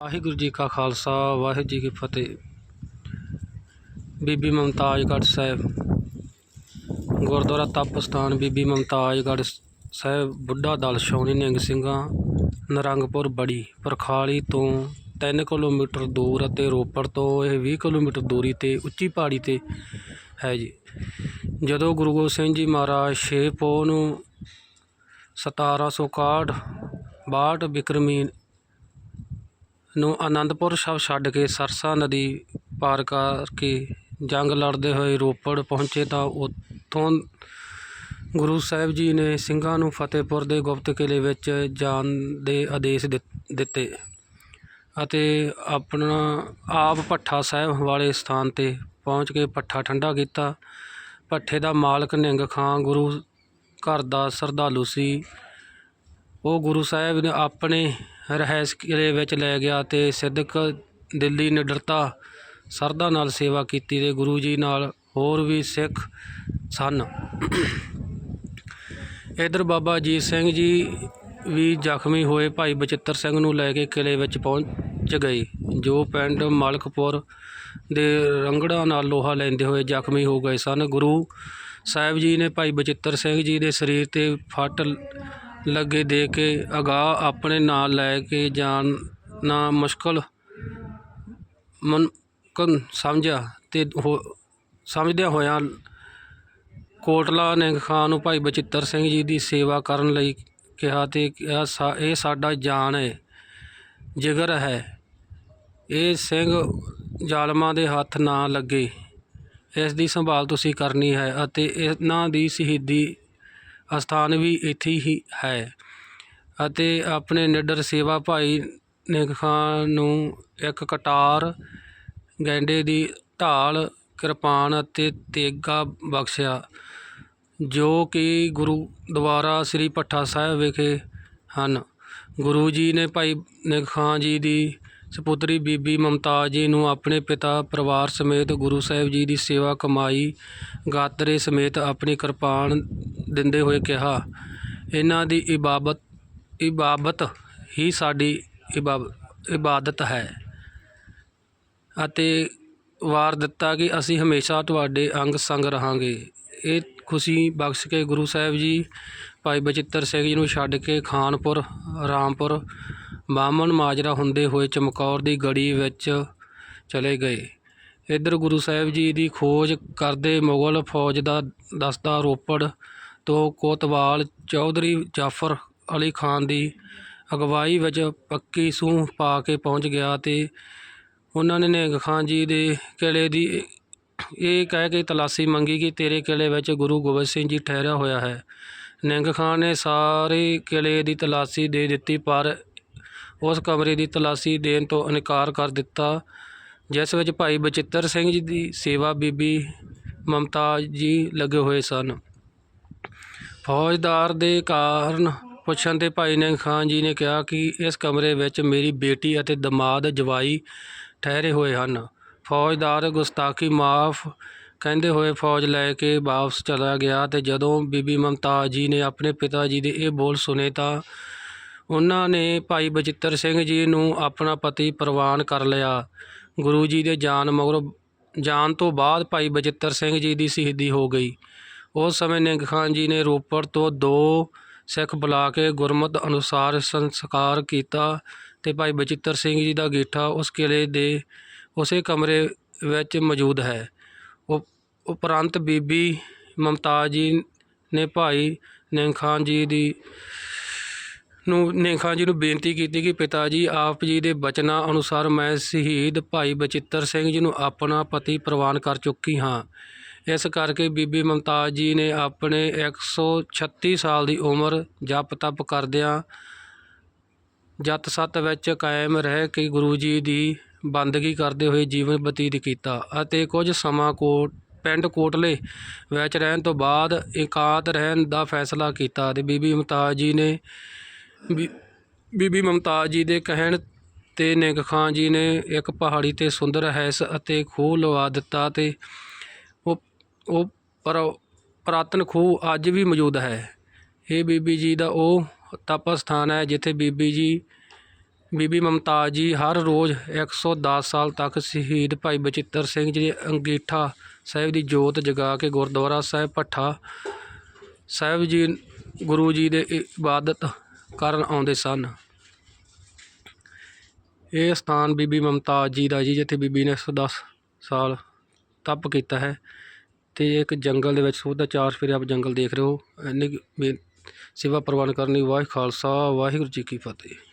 ਵਾਹਿਗੁਰੂ ਜੀ ਕਾ ਖਾਲਸਾ, ਵਾਹਿਗੁਰੂ ਜੀ ਕੀ ਫਤਿਹ। ਬੀਬੀ ਮਮਤਾਜਗੜ੍ਹ ਸਾਹਿਬ। ਗੁਰਦੁਆਰਾ ਤਪ ਸਥਾਨ ਬੀਬੀ ਮਮਤਾਜਗੜ੍ਹ ਸਾਹਿਬ, ਬੁੱਢਾ ਦਲ ਛਾਉਣੀ ਨਿੰਗ ਸਿੰਘਾਂ, ਨਰੰਗਪੁਰ ਬੜੀ ਪਰਖਾਲੀ ਤੋਂ 3 ਕਿਲੋਮੀਟਰ ਦੂਰ ਅਤੇ ਰੋਪੜ ਤੋਂ ਇਹ 20 ਕਿਲੋਮੀਟਰ ਦੂਰੀ ਤੇ ਉੱਚੀ ਪਹਾੜੀ ਤੇ ਹੈ ਜੀ। ਜਦੋਂ ਗੁਰੂ ਗੋਬਿੰਦ ਸਿੰਘ ਜੀ ਮਹਾਰਾਜ ਛੇ ਪੋਹ ਨੂੰ 1761 62 ਬਿਕਰਮੀ ਨੂੰ ਅਨੰਦਪੁਰ ਸਾਹਿਬ ਛੱਡ ਕੇ ਸਰਸਾ ਨਦੀ ਪਾਰ ਕਰਕੇ ਜੰਗ ਲੜਦੇ ਹੋਏ ਰੋਪੜ ਪਹੁੰਚੇ ਤਾਂ ਉੱਥੋਂ ਗੁਰੂ ਸਾਹਿਬ ਜੀ ਨੇ ਸਿੰਘਾਂ ਨੂੰ ਫਤਿਹਪੁਰ ਦੇ ਗੁਪਤ ਕਿਲੇ ਵਿੱਚ ਜਾਣ ਦੇ ਆਦੇਸ਼ ਦਿੱਤੇ ਅਤੇ ਆਪਣਾ ਆਪ ਭੱਠਾ ਸਾਹਿਬ ਵਾਲੇ ਸਥਾਨ ਤੇ ਪਹੁੰਚ ਕੇ ਭੱਠਾ ਠੰਡਾ ਕੀਤਾ। ਭੱਠੇ ਦਾ ਮਾਲਕ ਨਿੰਗ ਖਾਂ ਗੁਰੂ ਘਰ ਦਾ ਸਰਧਾਲੂ ਸੀ। ਉਹ ਗੁਰੂ ਸਾਹਿਬ ਨੇ ਆਪਣੇ ਰਿਹਾਇਸ਼ ਕਿਲੇ ਵਿੱਚ ਲੈ ਗਿਆ ਅਤੇ ਸਿੱਧਕ ਦਿੱਲੀ ਨਿਡਰਤਾ ਸਰਧਾ ਨਾਲ ਸੇਵਾ ਕੀਤੀ ਅਤੇ ਗੁਰੂ ਜੀ ਨਾਲ ਹੋਰ ਵੀ ਸਿੱਖ ਸਨ। ਇੱਧਰ ਬਾਬਾ ਅਜੀਤ ਸਿੰਘ ਜੀ ਵੀ ਜ਼ਖਮੀ ਹੋਏ। ਭਾਈ ਬਚਿੱਤਰ ਸਿੰਘ ਨੂੰ ਲੈ ਕੇ ਕਿਲੇ ਵਿੱਚ ਪਹੁੰਚ ਗਏ, ਜੋ ਪਿੰਡ ਮਲਕਪੁਰ ਦੇ ਰੰਗੜਾ ਨਾਲ ਲੋਹਾ ਲੈਂਦੇ ਹੋਏ ਜ਼ਖਮੀ ਹੋ ਗਏ ਸਨ। ਗੁਰੂ ਸਾਹਿਬ ਜੀ ਨੇ ਭਾਈ ਬਚਿੱਤਰ ਸਿੰਘ ਜੀ ਦੇ ਸਰੀਰ ਤੇ ਫੱਟ ਲੱਗੇ ਦੇ ਕੇ ਅਗਾਹ ਆਪਣੇ ਨਾਲ ਲੈ ਕੇ ਜਾਣਾ ਮੁਸ਼ਕਲ ਮਨਕਨ ਸਮਝਿਆ ਅਤੇ ਹੋ- ਸਮਝਦਿਆਂ ਹੋਇਆਂ ਕੋਟਲਾ ਨੇ ਖਾਂ ਨੂੰ ਭਾਈ ਬਚਿੱਤਰ ਸਿੰਘ ਜੀ ਦੀ ਸੇਵਾ ਕਰਨ ਲਈ ਕਿਹਾ ਅਤੇ ਕਿਹਾ, ਸਾ- ਇਹ ਸਾਡਾ ਜਾਨ ਹੈ ਜਿਗਰ ਹੈ। ਇਹ ਸਿੰਘ ਜ਼ਾਲਮਾਂ ਦੇ ਹੱਥ ਨਾ ਲੱਗੇ। ਇਸ ਦੀ ਸੰਭਾਲ ਤੁਸੀਂ ਕਰਨੀ ਹੈ ਅਤੇ ਇਹਨਾਂ ਦੀ ਸ਼ਹੀਦੀ ਅਸਥਾਨ ਵੀ ਇੱਥੇ ਹੀ ਹੈ ਅਤੇ ਆਪਣੇ ਨਿਡਰ ਸੇਵਾ ਭਾਈ ਨਿੰਗ ਖਾਂ ਨੂੰ ਇੱਕ ਕਟਾਰ ਗੈਂਡੇ ਦੀ ਢਾਲ, ਕਿਰਪਾਨ ਅਤੇ ਤੇਗਾ ਬਖਸ਼ਿਆ, ਜੋ ਕਿ ਗੁਰੂ ਦੁਆਰਾ ਸ੍ਰੀ ਭੱਠਾ ਸਾਹਿਬ ਵਿਖੇ ਹਨ। ਗੁਰੂ ਜੀ ਨੇ ਭਾਈ ਨਿੰਗ ਖਾਂ ਜੀ ਦੀ ਸਪੁੱਤਰੀ ਬੀਬੀ ਮੁਮਤਾਜ ਜੀ ਨੂੰ ਆਪਣੇ ਪਿਤਾ, ਪਰਿਵਾਰ ਸਮੇਤ ਗੁਰੂ ਸਾਹਿਬ ਜੀ ਦੀ ਸੇਵਾ ਕਮਾਈ ਗਾਤਰੇ ਸਮੇਤ ਆਪਣੀ ਕਿਰਪਾਨ ਦਿੰਦੇ ਹੋਏ ਕਿਹਾ। ਇਹਨਾਂ ਦੀ ਇਬਾਬਤ ਇਬਾਬਤ ਹੀ ਸਾਡੀ ਇਬਾਬ- ਇਬਾਦਤ ਹੈ ਅਤੇ ਵਾਰ ਦਿੱਤਾ ਕਿ ਅਸੀਂ ਹਮੇਸ਼ਾ ਤੁਹਾਡੇ ਅੰਗ ਸੰਗ ਰਹਾਂਗੇ। ਇਹ ਖੁਸ਼ੀ ਬਖਸ਼ ਕੇ ਗੁਰੂ ਸਾਹਿਬ ਜੀ, ਭਾਈ ਬਚਿੱਤਰ ਸਿੰਘ ਜੀ ਨੂੰ ਛੱਡ ਕੇ ਖਾਨਪੁਰ, ਰਾਮਪੁਰ ਬਾਮਨ ਮਾਜਰਾ ਹੁੰਦੇ ਹੋਏ ਚਮਕੌਰ ਦੀ ਗੜੀ ਵਿੱਚ ਚਲੇ ਗਏ। ਇੱਧਰ ਗੁਰੂ ਸਾਹਿਬ ਜੀ ਦੀ ਖੋਜ ਕਰਦੇ ਮੁਗਲ ਫੌਜ ਦਾ ਦਸਤਾ ਰੋਪੜ ਤੋਂ ਕੋਤਵਾਲ, ਚੌਧਰੀ ਜਾਫਰ ਅਲੀ ਖਾਨ ਦੀ ਅਗਵਾਈ ਵਿੱਚ ਪੱਕੀ ਸੂਹ ਪਾ ਕੇ ਪਹੁੰਚ ਗਿਆ ਤੇ ਉਹਨਾਂ ਨੇ ਨਿਹੰਗ ਖਾਨ ਜੀ ਦੇ ਕਿਲੇ ਦੀ ਇਹ ਕਹਿ ਕੇ ਤਲਾਸ਼ੀ ਮੰਗੀ ਕਿ ਤੇਰੇ ਕਿਲੇ ਵਿੱਚ ਗੁਰੂ ਗੋਬਿੰਦ ਸਿੰਘ ਜੀ ਠਹਿਰਿਆ ਹੋਇਆ ਹੈ। ਨਿਹੰਗ ਖਾਨ ਨੇ ਸਾਰੇ ਕਿਲੇ ਦੀ ਤਲਾਸ਼ੀ ਦੇ ਦਿੱਤੀ ਪਰ ਉਸ ਕਮਰੇ ਦੀ ਤਲਾਸ਼ੀ ਦੇਣ ਤੋਂ ਇਨਕਾਰ ਕਰ ਦਿੱਤਾ, ਜਿਸ ਵਿੱਚ ਭਾਈ ਬਚਿੱਤਰ ਸਿੰਘ ਜੀ ਦੀ ਸੇਵਾ ਬੀਬੀ ਮਮਤਾਜ ਜੀ ਲੱਗੇ ਹੋਏ ਸਨ। ਫੌਜਦਾਰ ਦੇ ਕਾਰਨ ਪੁੱਛਣ ਤੇ ਭਾਈ ਨਿਹੰਗ ਖਾਨ ਜੀ ਨੇ ਕਿਹਾ ਕਿ ਇਸ ਕਮਰੇ ਵਿੱਚ ਮੇਰੀ ਬੇਟੀ ਅਤੇ ਦਮਾਦ ਜਵਾਈ ਠਹਿਰੇ ਹੋਏ ਹਨ। ਫੌਜਦਾਰ ਗੁਸਤਾਖੀ ਮਾਫ ਕਹਿੰਦੇ ਹੋਏ ਫੌਜ ਲੈ ਕੇ ਵਾਪਸ ਚਲਾ ਗਿਆ ਤੇ ਜਦੋਂ ਬੀਬੀ ਮਮਤਾਜ ਜੀ ਨੇ ਆਪਣੇ ਪਿਤਾ ਜੀ ਦੇ ਇਹ ਬੋਲ ਸੁਨੇ ਤਾਂ ਉਹਨਾਂ ਨੇ ਭਾਈ ਬਚਿੱਤਰ ਸਿੰਘ ਜੀ ਨੂੰ ਆਪਣਾ ਪਤੀ ਪ੍ਰਵਾਨ ਕਰ ਲਿਆ। ਗੁਰੂ ਜੀ ਦੇ ਜਾਣ ਮਗਰੋਂ ਜਾਣ ਤੋਂ ਬਾਅਦ ਭਾਈ ਬਚਿੱਤਰ ਸਿੰਘ ਜੀ ਦੀ ਸ਼ਹੀਦੀ ਹੋ ਗਈ। ਉਸ ਸਮੇਂ ਨਿੰਗ ਖਾਨ ਜੀ ਨੇ ਰੋਪੜ ਤੋਂ ਦੋ ਸਿੱਖ ਬੁਲਾ ਕੇ ਗੁਰਮਤ ਅਨੁਸਾਰ ਸੰਸਕਾਰ ਕੀਤਾ ਤੇ ਭਾਈ ਬਚਿੱਤਰ ਸਿੰਘ ਜੀ ਦਾ ਗੀਠਾ ਉਸ ਕਿਲੇ ਦੇ ਉਸੇ ਕਮਰੇ ਵਿੱਚ ਮੌਜੂਦ ਹੈ। ਉਪ- ਉਪਰੰਤ ਬੀਬੀ ਮਮਤਾਜ ਜੀ ਨੇ ਭਾਈ ਨਿੰਗ ਖਾਨ ਜੀ ਦੀ ਨੂੰ ਨੇਖਾ ਜੀ ਨੂੰ ਬੇਨਤੀ ਕੀਤੀ ਕਿ ਪਿਤਾ ਜੀ, ਆਪ ਜੀ ਦੇ ਬਚਨਾਂ ਅਨੁਸਾਰ ਮੈਂ ਸ਼ਹੀਦ ਭਾਈ ਬਚਿੱਤਰ ਸਿੰਘ ਜੀ ਨੂੰ ਆਪਣਾ ਪਤੀ ਪ੍ਰਵਾਨ ਕਰ ਚੁੱਕੀ ਹਾਂ। ਇਸ ਕਰਕੇ ਬੀਬੀ ਮਮਤਾਜ ਜੀ ਨੇ ਆਪਣੇ 136 ਸਾਲ ਦੀ ਉਮਰ ਜਪ ਤਪ ਕਰਦਿਆਂ ਜਤ ਸਤ ਵਿੱਚ ਕਾਇਮ ਰਹਿ ਕੇ ਗੁਰੂ ਜੀ ਦੀ ਬੰਦਗੀ ਕਰਦੇ ਹੋਏ ਜੀਵਨ ਬਤੀਤ ਕੀਤਾ ਅਤੇ ਕੁਝ ਸਮਾਂ ਕੋਟ, ਪਿੰਡ ਕੋਟਲੇ ਵਿੱਚ ਰਹਿਣ ਤੋਂ ਬਾਅਦ ਇਕਾਂਤ ਰਹਿਣ ਦਾ ਫੈਸਲਾ ਕੀਤਾ ਤੇ ਬੀਬੀ ਮਮਤਾਜ ਜੀ ਨੇ ਬੀਬੀ ਮੁਮਤਾਜ ਜੀ ਦੇ ਕਹਿਣ ਤੇ ਨਿੰਗ ਖਾਨ ਜੀ ਨੇ ਇੱਕ ਪਹਾੜੀ ਤੇ ਸੁੰਦਰ ਹੈਸ ਅਤੇ ਖੂਹ ਲਵਾ ਦਿੱਤਾ ਤੇ ਉਹ ਉਹ ਪਰ ਪੁਰਾਤਨ ਖੂਹ ਅੱਜ ਵੀ ਮੌਜੂਦ ਹੈ। ਇਹ ਬੀਬੀ ਜੀ ਦਾ ਉਹ ਤਪ ਸਥਾਨ ਹੈ ਜਿੱਥੇ ਬੀਬੀ ਜੀ ਬੀਬੀ ਮਮਤਾਜ ਜੀ ਹਰ ਰੋਜ਼ 110 ਸਾਲ ਤੱਕ ਸ਼ਹੀਦ ਭਾਈ ਬਚਿੱਤਰ ਸਿੰਘ ਜੀ ਦੇ ਅੰਗੀਠਾ ਸਾਹਿਬ ਦੀ ਜੋਤ ਜਗਾ ਕੇ ਗੁਰਦੁਆਰਾ ਸਾਹਿਬ, ਭੱਠਾ ਸਾਹਿਬ ਜੀ ਗੁਰੂ ਜੀ ਦੇ ਇਬਾਦਤ ਕਰਨ ਆਉਂਦੇ ਸਨ। ਇਹ ਸਥਾਨ ਬੀਬੀ ਮਮਤਾਜ ਜੀ ਦਾ ਜੀ, ਜਿੱਥੇ ਬੀਬੀ ਨੇ 110 ਸਾਲ ਤਪ ਕੀਤਾ ਹੈ ਤੇ ਇੱਕ ਜੰਗਲ ਦੇ ਵਿੱਚ ਸੋਧਾ ਚਾਰ ਫੇਰੇ ਆਪ ਜੰਗਲ ਦੇਖ ਰਹੇ ਹੋ। ਇੰਨੀ ਕੁ ਬੇ- ਸੇਵਾ ਪ੍ਰਵਾਨ ਕਰਨੀ ਵਾਹਿ ਖਾਲਸਾ, ਵਾਹਿਗੁਰੂ ਜੀ ਕੀ ਫਤਿਹ।